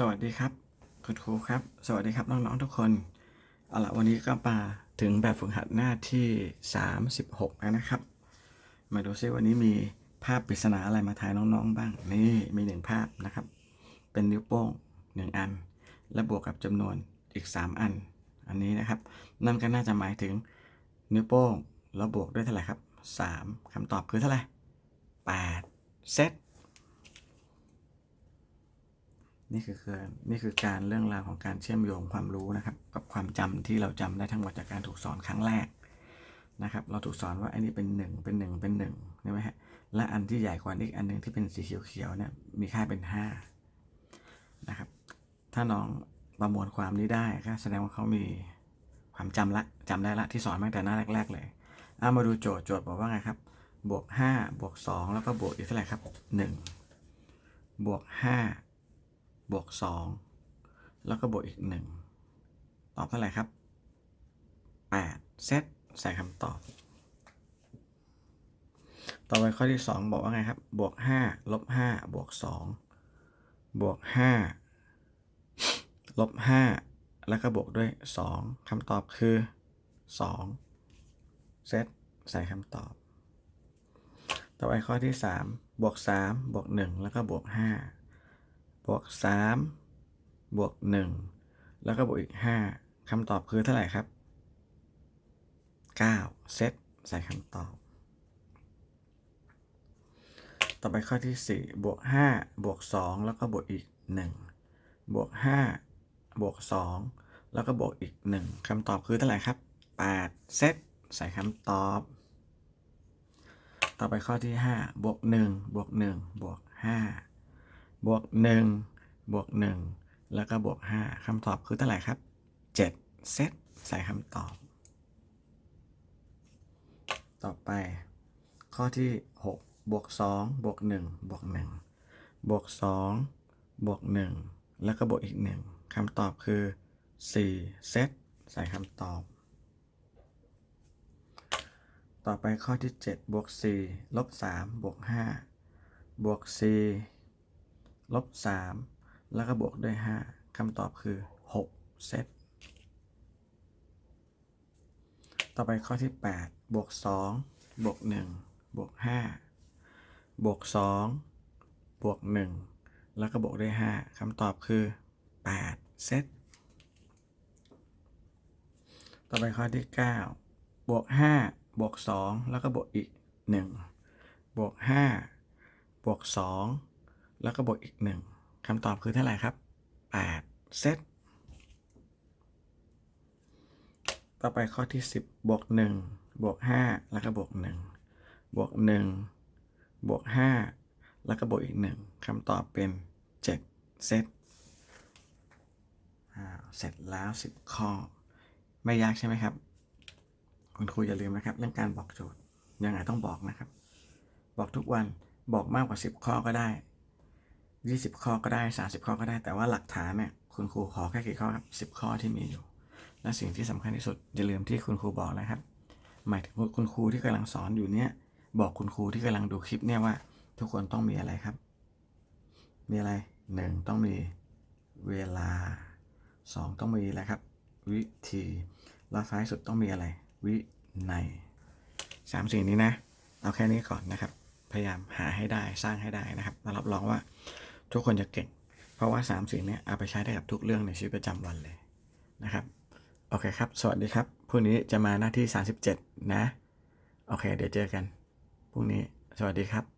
สวัสดีครับคุณครูครับ สวัสดีครับน้องๆทุกคน เอาละวันนี้ก็มาถึงแบบฝึกหัดหน้าที่ 36แล้วนะครับ มาดูซิวันนี้มีภาพปริศนาอะไรมาทายน้องๆบ้าง นี่มีหนึ่งภาพนะครับ เป็นนิ้วโป้งหนึ่งอัน และบวกกับจำนวนอีก 3 อัน อันนี้นะครับ นั่นก็น่าจะหมายถึงนิ้วโป้งแล้วบวกด้วยเท่าไหร่ครับ 3คำตอบคือเท่าไหร่8เซต นี่คือการนี่คือการเรื่องราวของการเชื่อมโยงความรู้นะครับ กับความจำที่เราจำได้ทั้งหมดจากการถูกสอนครั้งแรกนะครับ เราถูกสอนว่าอันนี้เป็นหนึ่งเป็นหนึ่งเป็นหนึ่งใช่ไหมฮะและอันที่ใหญ่กว่านี้อีกอันหนึ่งที่เป็นสีเขียวๆเนี่ยมีค่าเป็นห้านะครับ ถ้าน้องประมวลความนี้ได้ก็แสดงว่าเขามีความจำละจำได้ละที่สอนมาตั้งแต่หน้าแรก ๆ เลยเอามาดูโจทย์โจทย์บอกว่าไงครับบวกห้าบวกสองแล้วก็บวกอีกเท่าไหร่ครับหนึ่งบวกห้า บวกสองแล้วก็บวกอีกหนึ่งตอบเท่าไหร่ครับแปดเซตใส่คำตอบ ต่อไปข้อที่สองบอกว่าไงครับ บวกห้าลบห้าบวกสองบวกห้าลบห้าแล้วก็บวกด้วยสองคำตอบคือสองเซตใส่คำตอบ ต่อไปข้อที่สามบวกสามบวกหนึ่งแล้วก็บวกห้า บวก 3 บวก 1 แล้วก็บวกอีก 5คำตอบคือเท่าไหร่ครับ 9 เซตใส่คำตอบ ต่อไปข้อที่ 4 บวก 5 บวก 2 แล้วก็บวกอีก 1 บวก 5 บวก 2 แล้วก็บวกอีก 1คำตอบคือเท่าไหร่ครับ 8 เซตใส่คำตอบ ต่อไปข้อที่ 5 บวก 1 บวก 1 บวก 5 บวก1บวก1 แล้วก็บวก 5คำตอบคือเท่าไหร่ครับ 7 เซตใส่คำตอบ ต่อไป ข้อที่ 6 บวก 2 บวก 1 บวก 1 บวก 2 บวก 1 แล้วก็บวกอีก 1คำตอบคือ 4 เซตใส่คำตอบต่อไปข้อที่ 7 บวก 4 ลบ 3 บวก 5 บวก 4 ลบ 3 แล้วก็บวกด้วย 5คำตอบคือ 6 เซต ต่อไปข้อที่ 8 บวก 2 บวก 1 บวก 5 บวก 2 บวก 1 แล้วก็บวกด้วย 5คำตอบคือ 8 เซต ต่อไปข้อที่ 9 บวก 5 บวก 2 แล้วก็บวกอีก 1 บวก 5 บวก 2 แล้วก็บวกอีก 1คำตอบคือเท่าไหร่ครับ 8 เซต ต่อไปข้อที่ 10บวก1บวก5แล้วก็บวก1บวก1บวก5แล้วก็บวกอีก 1คำตอบเป็น 7 เซตเสร็จแล้ว 10 ข้อ ไม่ยากใช่ไหมครับ คุณครูอย่าลืมนะครับ เรื่องการบอกโจทย์ยังไงต้องบอกนะครับ บอกทุกวันบอกมากกว่า 10 ข้อก็ได้ 20ข้อก็ได้30ข้อก็ได้ แต่ว่าหลักฐานเนี่ยคุณครูขอแค่กี่ข้อครับ10ข้อที่มีอยู่ และสิ่งที่สำคัญที่สุดอย่าลืมที่คุณครูบอกนะครับ หมายถึงคุณครูที่กำลังสอนอยู่เนี่ยบอกคุณครูที่กำลังดูคลิปเนี่ยว่า ทุกคนต้องมีอะไรครับ มีอะไรหนึ่งต้องมีเวลาสองต้องมีอะไรครับ วิธีแล้วท้ายสุดต้องมีอะไร วิในยสามสิ่งนี้นะ เอาแค่นี้ก่อนนะครับ พยายามหาให้ได้สร้างให้ได้นะครับรับรองว่า ทุกคนจะเก่ง เพราะว่าสามสิ่งนี้เอาไปใช้ได้กับทุกเรื่องในชีวิตประจำวันเลยนะครับ โอเคครับ สวัสดีครับพรุ่งนี้จะมาหน้าที่ 37 นะ โอเค เดี๋ยวเจอกันพรุ่งนี้ สวัสดีครับ